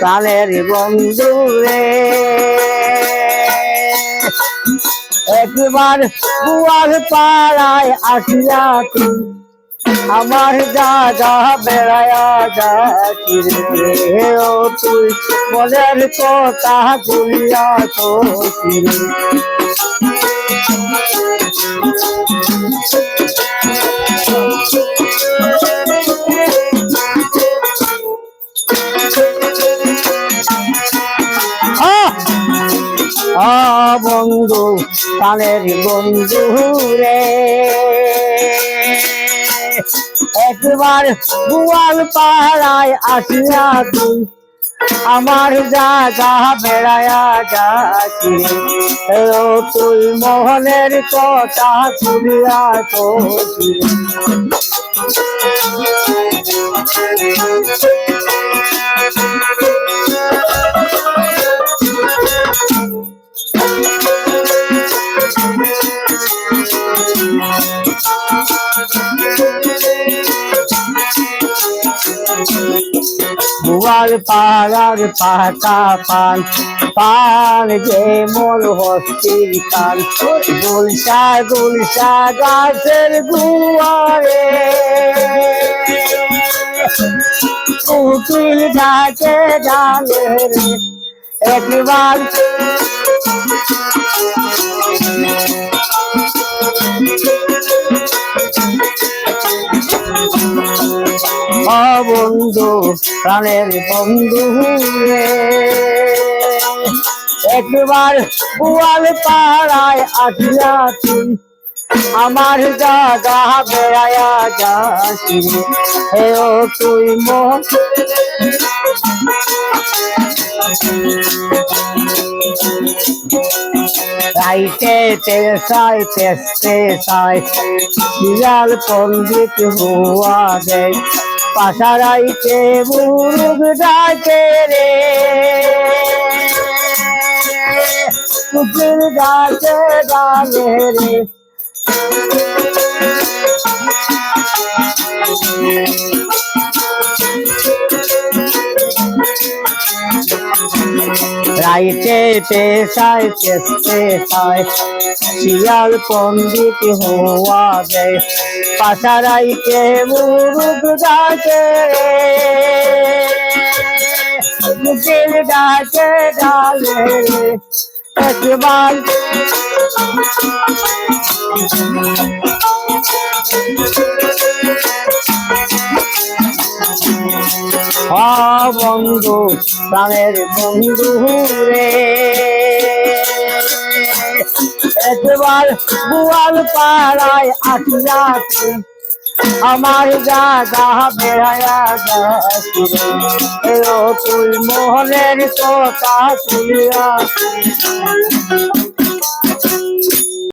প্রাণের বন্ধু রে একবার বুয়ার পাড়ায় আসিয়া তুই আমার দাদা বেড়ায়া যাচ্ছি রে ও তুই মনের কথা গুলিয়া তো বন্ধু প্রাণের বন্ধু রে একবার বুয়াল পাড়ায় আসিয়া তুই, আমার জাগা বেড়ায়া যাচ্ছি। তুই মোহনের কথা তুলিয়া তো বুয়াল পাড়ার পাতা পান পান যে মোর হস্তির কান। গুলশা গুলশা গাছের গুয়ারে উকিল ডাকে ডালে একবার। ও বন্ধু প্রাণের বন্ধু একবার বুয়াল পাড়ায় আসিয়া তুই আমার দাদা বেড়ায়া রে। হে ও তুই মন। রাইতে পেশায় পেশতে সায় বিড়াল পন্ডিত হুয়া দেয়। পাশারাইতে মুরুগ ডাকে রে। কুকুর গাছে রাইতে পেশায় চেষ্टे সায় শিয়াল পন্ডিত হওয়া দেয় পাশারাইতে মুরুগ ডাকে। রে মুখের ডাকে ডালে একবার বন্ধু প্রাণের বন্ধু রে। একবার বুয়াল পাড়ায় আসিয়া আমার দাদা বেড়ায়া তুই মোহনের কথা তুলিয়া